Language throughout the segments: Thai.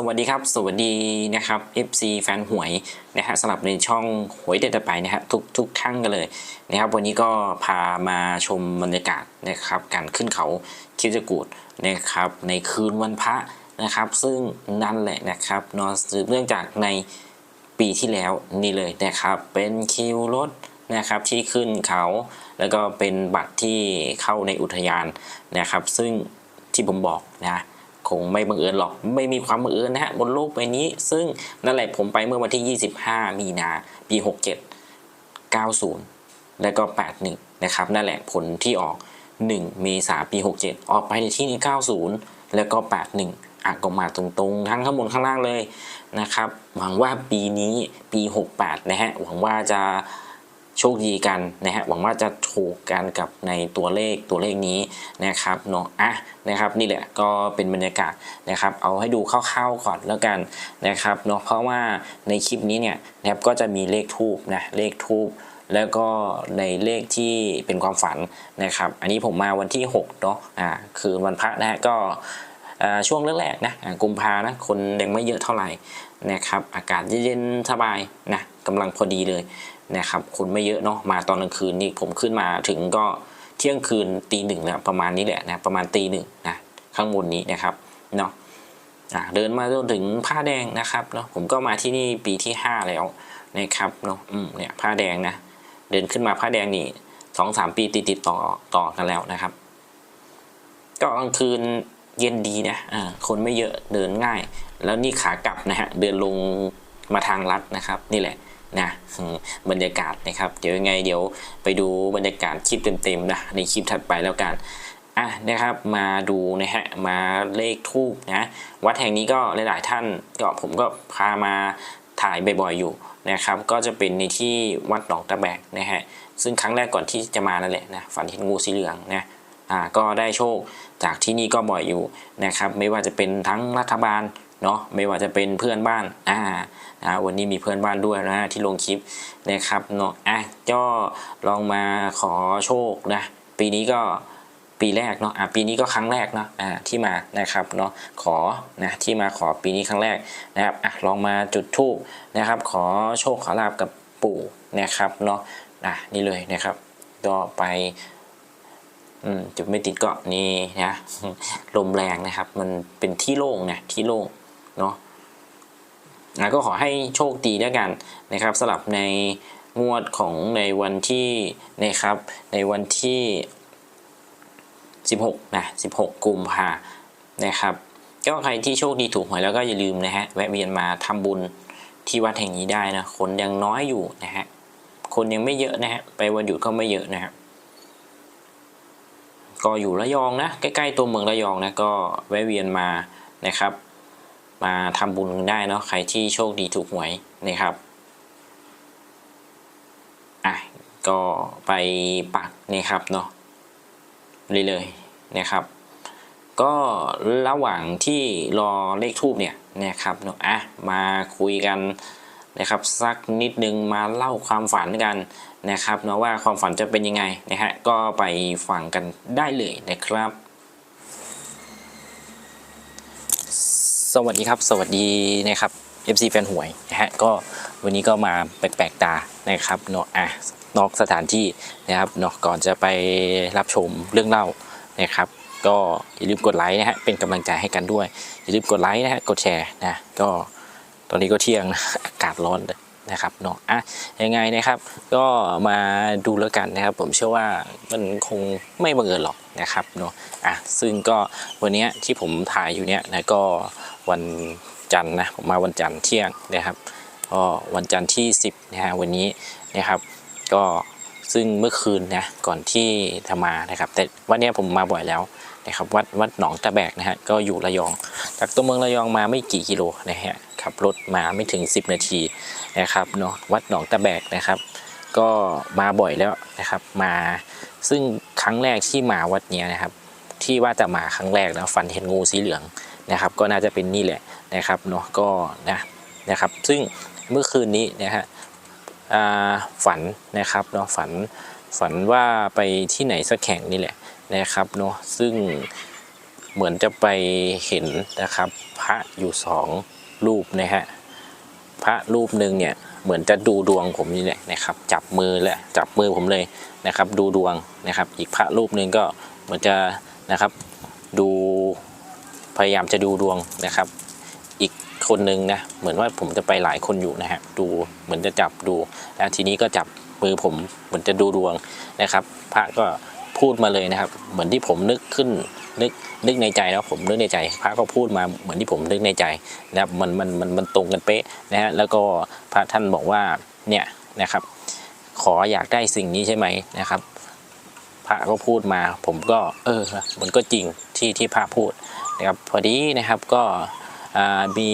สวัสดีครับ สวัสดีนะครับ FC แฟนหวยนะฮะสำหรับในช่องหวยเด็ดไปนะฮะทุกทุกท่านกันเลยนะครับวันนี้ก็พามาชมบรรยากาศนะครับการขึ้นเขาคิวจกูดนะครับในคืนวันพระนะครับ ซึ่งนั่นแหละนะครับนอะสืบเนื่องจากในปีที่แล้วนี่เลยนะครับเป็นคิวรถนะครับที่ขึ้นเขา แล้วก็เป็นบัตรที่เข้าในอุทยานนะครับ ซึ่งที่ผมบอกนะ คงไม่บังเอิญหรอกไม่มีความบังเอิญนะฮะบนโลกใบนี้ ซึ่งนั่นแหละผมไปเมื่อวันที่ 25 มีนาปี 67 90 แล้วก็ 81 นะครับ นั่นแหละผลที่ออก 1 เมษาปี 67 ออกไปในที่นี้ 90 แล้วก็ 81อะก็มาตรงๆ ทั้งข้างบนข้างล่างเลยนะครับ หวังว่าปีนี้ปี 68 นะฮะหวังว่าจะ โชคดีกันนะฮะหวังว่าจะถูกกันกับในตัวเลขตัวเลขนี้นะครับเนาะอะนะครับนี่แหละก็เป็นบรรยากาศนะครับ เอาให้ดูคร่าวๆก่อนแล้วกันนะครับเนาะเพราะว่าในคลิปนี้เนี่ยนะครับก็จะมีเลขทูบนะเลขทูบแล้วก็ในเลขที่เป็นความฝันนะครับ อันนี้ผมมาวันที่6เนาะอ่าคือวันพระนะฮะก็ช่วงแรกๆนะกุมภานะคนยังไม่เยอะเท่าไหร่นะครับ อากาศเย็นๆสบายนะ กำลังพอดีเลยนะครับคนไม่เยอะเนาะมาตอนกลางคืนนี่ผมขึ้นมาถึงก็เที่ยงคืนตีหนึ่งแล้วประมาณนี้แหละนะประมาณตีหนึ่งนะข้างบนนี้นะครับเนาะเดินมาจนถึงผ้าแดงนะครับเนาะผมก็มาที่นี่ปีที่ห้าแล้วนะครับเนาะอืมเนี่ยผ้าแดงนะเดินขึ้นมาผ้าแดงนี่สองสามปีติดติดต่อต่อกันแล้วนะครับ ก็กลางคืนเย็นดีนะอ่าคนไม่เยอะเดินง่าย แล้วนี่ขากลับนะฮะเดินลงมาทางลัดนะครับ นี่แหละ นะบรรยากาศนะครับเดี๋ยวยังไงเดี๋ยวไปดูบรรยากาศคลิปเต็มๆนะในคลิปถัดไปแล้วกันอะนะครับมาดูนะฮะมาเลขทูบนะวัดแห่งนี้ก็หลายๆท่านก็ผมก็พามาถ่ายบ่อยๆอยู่นะครับก็จะเป็นในที่วัดหนองตะแบกนะฮะซึ่งครั้งแรกก่อนที่จะมานั่นแหละนะฝันเห็นงูสีเหลืองนะอ่าก็ได้โชคจากที่นี่ก็บ่อยอยู่นะครับไม่ว่าจะเป็นทั้งรัฐบาล เนาะไม่ว่าจะเป็นเพื่อนบ้านอ่านะวันนี้มีเพื่อนบ้านด้วยนะที่ลงคลิปนะครับเนาะอะก็ลองมาขอโชคนะปีนี้ก็ปีแรกเนาะอะปีนี้ก็ครั้งแรกเนาะอ่าที่มานะครับเนาะขอนะที่มาขอปีนี้ครั้งแรกนะครับอะลองมาจุดธูปนะครับ ขอโชคขอลาบกับปู่นะครับเนาะอะนี่เลยนะครับก็ไปอืมจุดไม่ติดเกาะนี่นะลมแรงนะครับ มันเป็นที่โล่งนะที่โล่ง เนาะอะก็ขอให้โชคดีแล้วยกันนะครับสำหรับในงวดของในวันที่นะครับในวันที่ 16นะ16 กุมภานะครับ ก็ใครที่โชคดีถูกหวยแล้วก็อย่าลืมนะฮะแวะเวียนมาทำบุญที่วัดแห่งนี้ได้นะคนยังน้อยอยู่นะฮะคนยังไม่เยอะนะฮะไปวันหยุดก็ไม่เยอะนะครับก็อยู่ระยองนะใกล้ๆตัวเมืองระยองนะก็แวะเวียนมานะครับ มาทำบุญกันได้เนาะใครที่โชคดีถูกหวยนะครับอะก็ไปปักนี่ครับเนาะเลยๆนะครับ ก็ระหว่างที่รอเลขทูบเนี่ยนะครับเนาะอะมาคุยกันนะครับสักนิดนึงมาเล่าความฝันกันนะครับเนาะว่าความฝันจะเป็นยังไงนะฮะก็ไปฟังกันได้เลยนะครับ ส วัสดีครับสวัสดีนะครับ FC แฟนหวยนะฮะก็วันนี้ก็มาแปลกๆตานะครับเนาะอะนอกสถานที่นะครับเนาะก่อนจะไปรับชมเรื่องเล่านะครับก็อย่าลืมกดไลค์นะฮะเป็นกำลังใจให้กันด้วย อย่าลืมกดไลค์นะฮะกดแชร์นะก็ตอนนี้ก็เที่ยงนะอากาศร้อนเลยนะครับเนาะอะยังไงนะครับก็มาดูแล้วกันนะครับ ผมเชื่อว่ามันคงไม่บังเอิญหรอกนะครับเนาะอะซึ่งก็วันนี้ที่ผมถ่ายอยู่เนี่ยนะก็ วันจันทร์นะผมมาวันจันทร์เที่ยงนะครับก็วันจันทร์ที่ 10นะฮะวันนี้นะครับก็ซึ่งเมื่อคืนนะก่อนที่จะมานะครับ แต่วันเนี้ยผมมาบ่อยแล้วนะครับวัดวัดหนองตะแบกนะฮะก็อยู่ระยองจากตัวเมืองระยองมาไม่กี่กิโลนะฮะขับรถมาไม่ถึง 10 นาทีนะครับเนาะวัดหนองตะแบกนะครับ ก็มาบ่อยแล้วนะครับ มาซึ่งครั้งแรกที่มาวัดเนี้ยนะครับ ที่ว่าจะมาครั้งแรกนะฝันเห็นงูสีเหลือง นะครับก็น่าจะเป็นนี่แหละนะครับเนาะก็นะนะครับซึ่งเมื่อคืนนี้นะฮะฝันนะครับเนาะฝันฝันว่าไปที่ไหนสักแข่งนี่แหละนะครับเนาะซึ่งเหมือนจะไปเห็นนะครับพระอยู่สองรูปนะฮะพระรูปหนึ่งเนี่ยเหมือนจะดูดวงผมนี่แหละนะครับ จับมือและจับมือผมเลยนะครับ ดูดวงนะครับ อีกพระรูปหนึ่งก็เหมือนจะนะครับดู พยายามจะดูดวงนะครับ อีกคนนึงนะเหมือนว่าผมจะไปหลายคนอยู่นะฮะดูเหมือนจะจับดู แล้วทีนี้ก็จับมือผมเหมือนจะดูดวงนะครับ พระก็พูดมาเลยนะครับ เหมือนที่ผมนึกขึ้นนึกนึกในใจแล้วผมนึกในใจ พระก็พูดมาเหมือนที่ผมนึกในใจนะครับมันมันมันมันตรงกันเป๊ะนะฮะแล้วก็พระท่านบอกว่าเนี่ยนะครับ ขออยากได้สิ่งนี้ใช่ไหมนะครับ พระก็พูดมา ผมก็เออ มันก็จริงที่ที่พระพูด นะครับพอดีนะครับก็มี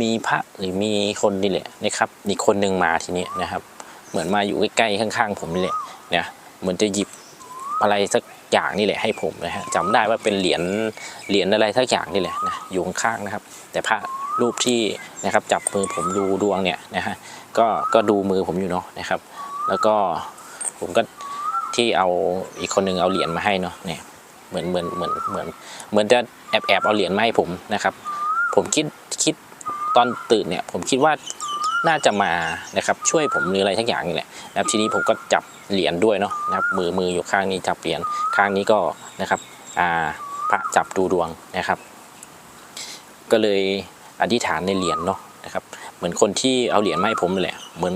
มีพระหรือมีคนนี่แหละนะครับอีกคนหนึ่งมาทีนี้นะครับ เหมือนมาอยู่ใกล้ๆข้างๆ ผมนี่แหละเนี่ยเหมือนจะหยิบอะไรสักอย่างนี่แหละให้ผมนะฮะจำได้ว่าเป็นเหรียญเหรียญอะไรสักอย่างนี่แหละนะอยู่ข้างๆนะครับ แต่พระรูปที่นะครับจับมือผมดูดวงเนี่ยนะฮะก็ก็ดูมือผมอยู่เนาะนะครับ แล้วก็ผมก็ที่เอาอีกคนหนึ่งเอาเหรียญมาให้เนาะเนี่ย เหมือนเหมือนเหมือนเหมือนเหมือนจะแอบแอบเอาเหรียญมาให้ผมนะครับ ผมคิดคิดตอนตื่นเนี่ยผมคิดว่าน่าจะมานะครับช่วยผมหรืออะไรทักอย่างนี่แหละนะครับทีนี้ผมก็จับเหรียญด้วยเนาะนะครับมือมืออยู่ข้างนี้จับเหรียญข้างนี้ก็นะครับอ่าพระจับดูดวงนะครับ ก็เลยอธิษฐานในเหรียญเนาะนะครับ เหมือนคนที่เอาเหรียญมาให้ผมนี่แหละเหมือน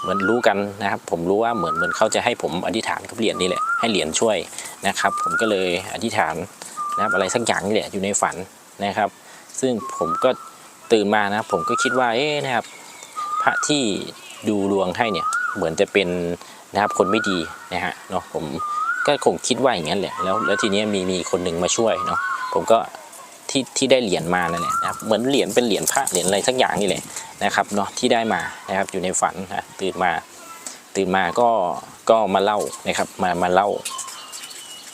เหมือนรู้กันนะครับ ผมรู้ว่าเหมือนเหมือนเขาจะให้ผมอธิษฐานกับเหรียญนี่แหละให้เหรียญช่วยนะครับ ผมก็เลยอธิษฐานนะครับอะไรสักอย่างนี่แหละอยู่ในฝันนะครับ ซึ่งผมก็ตื่นมานะผมก็คิดว่าเอ๊ะนะครับ พระที่ดูดวงให้เนี่ยเหมือนจะเป็นนะครับคนไม่ดีนะฮะเนาะผมก็คงคิดว่าอย่างนั้นแหละแล้วแล้วทีนี้มีมีคนหนึ่งมาช่วยเนาะผมก็ ที่ที่ได้เหรียญมานั่นแหละนะครับเหมือนเหรียญเป็นเหรียญพระเหรียญอะไรสักอย่างนี่แหละนะครับเนาะที่ได้มานะครับอยู่ในฝันนะตื่นมาตื่นมาก็ก็มาเล่านะครับมามาเล่า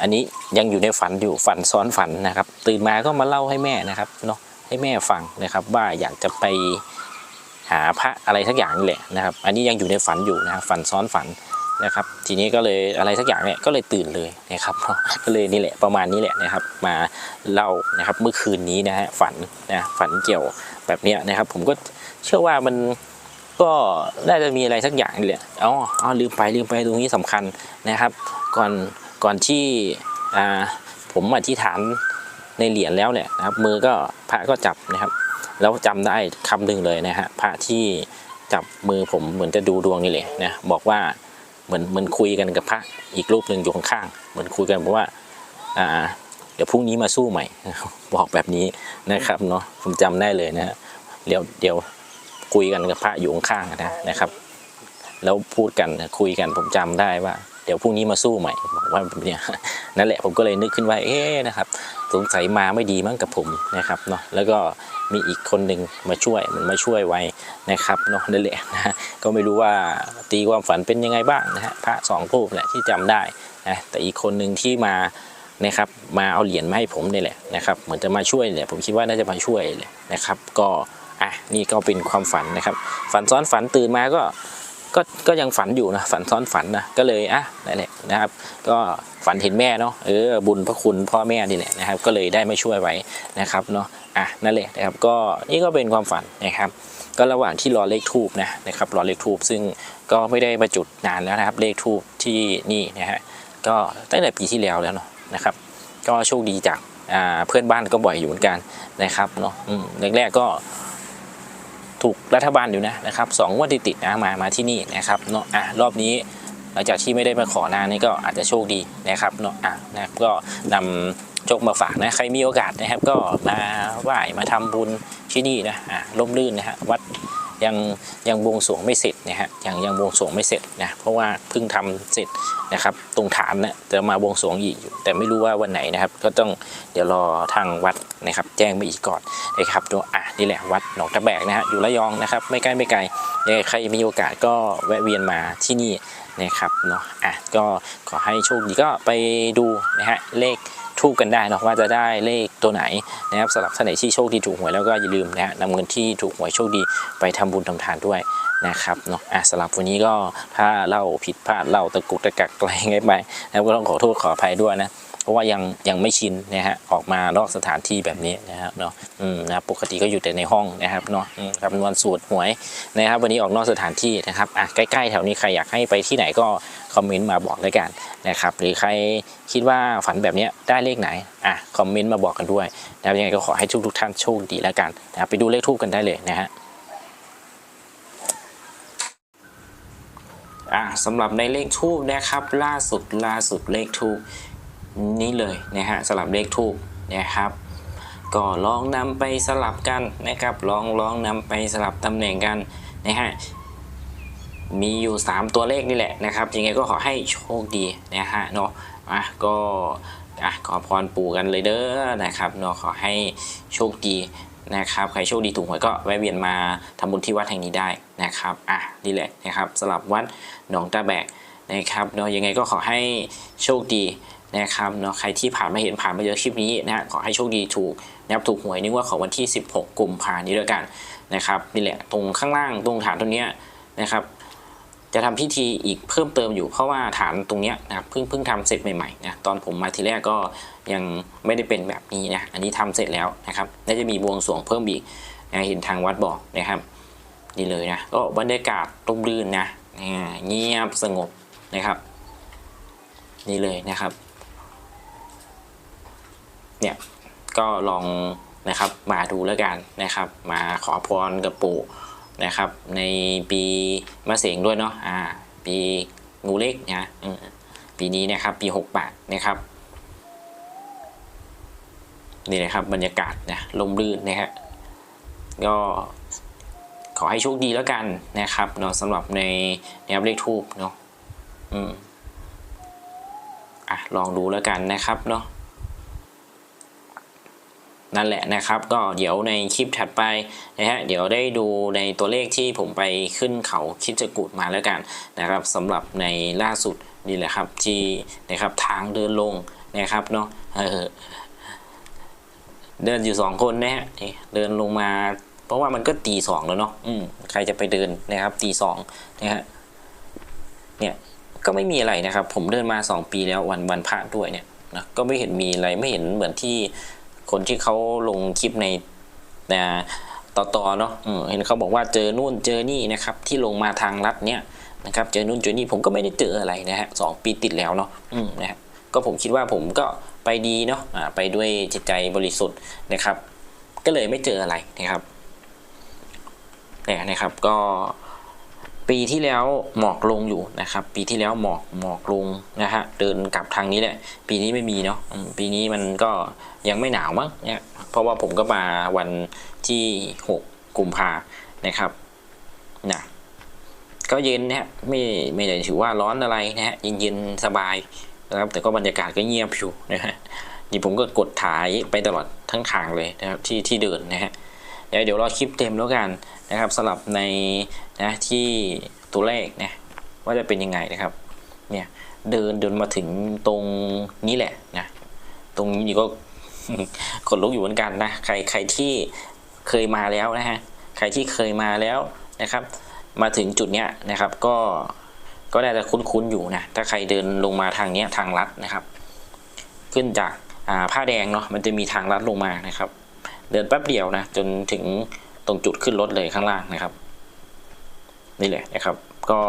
อันนี้ยังอยู่ในฝันอยู่ฝันซ้อนฝันนะครับ ตื่นมาก็มาเล่าให้แม่นะครับเนาะให้แม่ฟังนะครับว่าอยากจะไปหาพระอะไรสักอย่างนี่แหละนะครับ อันนี้ยังอยู่ในฝันอยู่นะครับฝันซ้อนฝัน นะครับ ทีนี้ก็เลยอะไรสักอย่างเนี่ยก็เลยตื่นเลยนะครับก็เลยนี่แหละประมาณนี้แหละนะครับ มาเล่านะครับเมื่อคืนนี้นะฮะฝันนะฝันเกี่ยวแบบเนี้ยนะครับ ผมก็เชื่อว่ามันก็น่าจะมีอะไรสักอย่างนี่แหละอ๋ออ๋อลืมไปลืมไปตรงนี้สำคัญนะครับ ก่อนก่อนที่อ่าผมอธิษฐานในเหรียญแล้วเนี่ยนะครับ มือก็พระก็จับนะครับ แล้วจำได้คำหนึ่งเลยนะฮะพระที่จับมือผมเหมือนจะดูดวงนี่แหละนะบอกว่า มือนเหมือนคุยกันกับพระอีกรูปหนึ่งอยู่ข้างๆเหมือนคุยกันบอกว่าอ่าเดี๋ยวพรุ่งนี้มาสู้ใหม่บอกแบบนี้นะครับเนาะผมจำได้เลยนะฮะเดี๋ยวเดี๋ยวคุยกันกับพระอยู่ข้างๆนะนะครับ แล้วพูดกันคุยกันผมจำได้ว่า เดี๋ยวพรุ่งนี้มาสู้ใหม่บอกว่าแบบเนี้ยนั่นแหละผมก็เลยนึกขึ้นว่าเอ๊ะนะครับสงสัยมาไม่ดีมั้งกับผมนะครับเนาะแล้วก็มีอีกคนหนึ่งมาช่วยมันมาช่วยไว้นะครับเนาะนั่นแหละนะก็ไม่รู้ว่าตีความฝันเป็นยังไงบ้างนะฮะพระสองรูปแหละที่จำได้นะแต่อีกคนหนึ่งที่มานะครับมาเอาเหรียญมาให้ผมนี่แหละนะครับเหมือนจะมาช่วยเนี่ยผมคิดว่าน่าจะมาช่วยเลยนะครับ ก็อะนี่ก็เป็นความฝันนะครับ ฝันซ้อนฝันตื่นมาก็ ก็ก็ยังฝันอยู่นะฝันซ้อนฝันนะก็เลยอะนั่นแหละนะครับ ก็ฝันเห็นแม่เนาะเออบุญพระคุณพ่อแม่นี่แหละนะครับ ก็เลยได้มาช่วยไว้นะครับเนาะอะนั่นแหละนะครับก็นี่ก็เป็นความฝันนะครับ ก็ระหว่างที่รอเลขทูบนะนะครับรอเลขทูบซึ่งก็ไม่ได้มาจุดนานแล้วนะครับ เลขทูบที่นี่นะฮะก็ตั้งแต่ปีที่แล้วแล้วเนาะนะครับ ก็โชคดีจากอ่าเพื่อนบ้านก็บ่อยอยู่เหมือนกันนะครับเนาะอืมแรกๆก็ ถูกรัฐบาลอยู่นะนะครับสองวันติดๆนะมามาที่นี่นะครับเนาะอะรอบนี้หลังจากที่ไม่ได้มาขอนานนี่ก็อาจจะโชคดีนะครับเนาะอะนะครับก็นำโชคมาฝากนะใครมีโอกาสนะครับ ก็มาไหว้มาทำบุญที่นี่นะอะร่มรื่นนะฮะวัด ยังยังบวงสรวงไม่เสร็จนะฮะยังยังบวงสรวงไม่เสร็จนะเพราะว่าเพิ่งทำเสร็จนะครับตรงฐานนะจะมาบวงสรวงอีกอยู่ แต่ไม่รู้ว่าวันไหนนะครับ ก็ต้องเดี๋ยวรอทางวัดนะครับ แจ้งมาอีกก่อนนะครับตัวอะนี่แหละวัดหนองตะแบกนะฮะอยู่ระยองนะครับไม่ใกล้ไม่ไกลใครมีโอกาสก็แวะเวียนมาที่นี่นะครับเนาะอะก็ขอให้โชคดีก็ไปดูนะฮะเลข ทูบกันได้นะว่าจะได้เลขตัวไหนนะครับสำหรับท่านไหนที่โชคดีถูกหวยแล้วก็อย่าลืมนะนำเงินที่ถูกหวยโชคดีไปทำบุญทำทานด้วยนะครับเนาะอะสำหรับวันนี้ก็ถ้าเล่าผิดพลาดเล่าตะกุกตะกักอะไรไงไปนะครับก็ต้องขอโทษขออภัยด้วยนะ เพราะว่ายังยังไม่ชินนะฮะออกมานอกสถานที่แบบนี้นะครับเนาะอืมนะปกติก็อยู่แต่ในห้องนะครับเนาะคำนวณสูตรหวยนะครับ วันนี้ออกนอกสถานที่นะครับอะใกล้ๆแถวนี้ใครอยากให้ไปที่ไหนก็คอมเมนต์มาบอกด้วยกันนะครับหรือใครคิดว่าฝันแบบนี้ได้เลขไหนอะคอมเมนต์มาบอกกันด้วยนะครับยังไงก็ขอให้ทุกทุกท่านโชคดีแล้วกันนะครับไปดูเลขทูบกันได้เลยนะฮะอ่าสำหรับในเลขทูบนะครับล่าสุดล่าสุดเลขทูบ นี้เลยนะฮะสลับเลขทูบนะครับ ก็ลองนำไปสลับกันนะครับลองลองนำไปสลับตำแหน่งกันนะฮะมีอยู่ 3 ตัวเลขนี่แหละนะครับยังไงก็ขอให้โชคดีนะฮะเนาะอะก็อะขอพรปู่กันเลยเด้อนะครับเนาะขอให้โชคดีนะครับใครโชคดีถูกหวยก็แวะเวียนมาทำบุญที่วัดแห่งนี้ได้นะครับอะนี่แหละนะครับสลับวัดหนองตาแบกนะครับเนาะยังไงก็ขอให้โชคดี นะครับเนาะใครที่ผ่านมาเห็นผ่านมาเจอคลิปนี้นะฮะขอให้โชคดีถูกนะครับถูกหวยนึกว่าของวันที่ 16กุมภานี้ด้วยกันนะครับนี่แหละตรงข้างล่างตรงฐานตรงเนี้ยนะครับจะทำพิธีอีกเพิ่มเติมอยู่เพราะว่าฐานตรงเนี้ยนะครับเพิ่งเพิ่งทำเสร็จใหม่ๆนะตอนผมมาทีแรกก็ยังไม่ได้เป็นแบบนี้นะอันนี้ทำเสร็จแล้วนะครับน่าจะมีบวงสรวงเพิ่มอีกนะเห็นทางวัดบอกนะครับนี่เลยนะก็บรรยากาศร่มรื่นนะเงียบสงบนะครับ นี่เลยนะครับ เนี่ยก็ลองนะครับมาดูแล้วกันนะครับ มาขอพรกับปู่นะครับ ในปีมะเสงด้วยเนาะอ่าปีงูเล็กนะปีนี้นะครับปี68นะครับนี่นะครับบรรยากาศนะลมลื่นนะฮะก็ขอให้โชคดีแล้วกันนะครับเนาะสำหรับในแนวเลขทูบเนาะอืมอะลองดูแล้วกันนะครับเนาะ นั่นแหละนะครับ ก็เดี๋ยวในคลิปถัดไปนะฮะเดี๋ยวได้ดูในตัวเลขที่ผมไปขึ้นเขาคิดจะกุดมาแล้วกันนะครับสำหรับในล่าสุดนี่แหละครับที่นะครับทางเดินลงนะครับเนาะเดินอยู่สองคนนะฮะเดินลงมา เพราะว่ามันก็ตีสองแล้วเนาะอืมใครจะไปเดินนะครับตีสองนะฮะเนี่ยก็ไม่มีอะไรนะครับ ผมเดินมาสองปีแล้ววันวันพระด้วยเนี่ยนะก็ไม่เห็นมีอะไรไม่เห็นเหมือนที่ คนที่เขาลงคลิปในนะต่อต่อๆเนาะเห็นเขาบอกว่าเจอนู่นเจอนี่นะครับที่ลงมาทางลัดเนี่ยนะครับเจอนู่นเจอนี่ผมก็ไม่ได้เจออะไรนะฮะสองปีติดแล้วเนาะอืมนะฮะก็ผมคิดว่าผมก็ไปดีเนาะอ่าไปด้วยจิตใจบริสุทธิ์นะครับ ก็เลยไม่เจออะไรนะครับเนี่ยนะครับก็ ปีที่แล้วหมอกลงอยู่นะครับ ปีที่แล้วหมอกหมอกลงนะฮะเดินกลับทางนี้แหละ ปีนี้ไม่มีเนาะปีนี้มันก็ยังไม่หนาวมั้งเนี่ยเพราะว่าผมก็มาวันที่ 6 กุมภานะครับนะก็เย็นนะฮะไม่ไม่ได้ถือว่าร้อนอะไรนะฮะเย็นเย็นๆสบายนะครับแต่ก็บรรยากาศก็เงียบอยู่นะฮะนี่ผมก็กดถ่ายไปตลอดทั้งทางเลยนะครับที่ที่เดินนะฮะ เดี๋ยวเดี๋ยวรอคลิปเต็มแล้วกันนะครับสลับในนะที่ตัวเลขนะว่าจะเป็นยังไงนะครับเนี่ยเดินเดินมาถึงตรงนี้แหละนะตรงนี้ก็ขนลุกอยู่เหมือนกันนะใครใครที่เคยมาแล้วนะฮะใครที่เคยมาแล้วนะครับ มาถึงจุดเนี้ยนะครับก็ก็น่าจะคุ้นๆอยู่นะถ้าใครเดินลงมาทางเนี้ยทางลัดนะครับ ขึ้นจากผ้าแดงเนาะมันจะมีทางลัดลงมานะครับ เดินแป๊บเดียวนะจนถึงตรงจุดขึ้นรถเลยข้างล่างนะครับ นี่แหละนะครับ ก็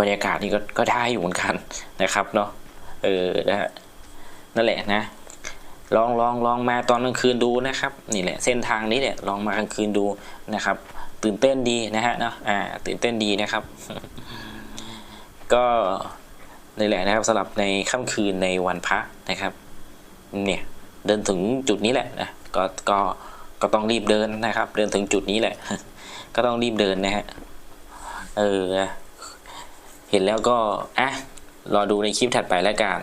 บรรยากาศนี่ก็ก็ได้อยู่เหมือนกันนะครับเนาะเออนะฮะนั่นแหละนะ ลองลองลองมาตอนกลางคืนดูนะครับ นี่แหละเส้นทางนี้แหละลองมากลางคืนดูนะครับ ตื่นเต้นดีนะฮะเนาะอ่า ตื่นเต้นดีนะครับ ก็นี่แหละนะครับสำหรับในค่ำคืนในวันพระนะครับ เนี่ยเดินถึงจุดนี้แหละนะ ก็ก็ก็ต้องรีบเดินนะครับ เดินถึงจุดนี้แหละ ก็ต้องรีบเดินนะฮะเออเห็นแล้วก็อะรอดูในคลิปถัดไปแล้วกัน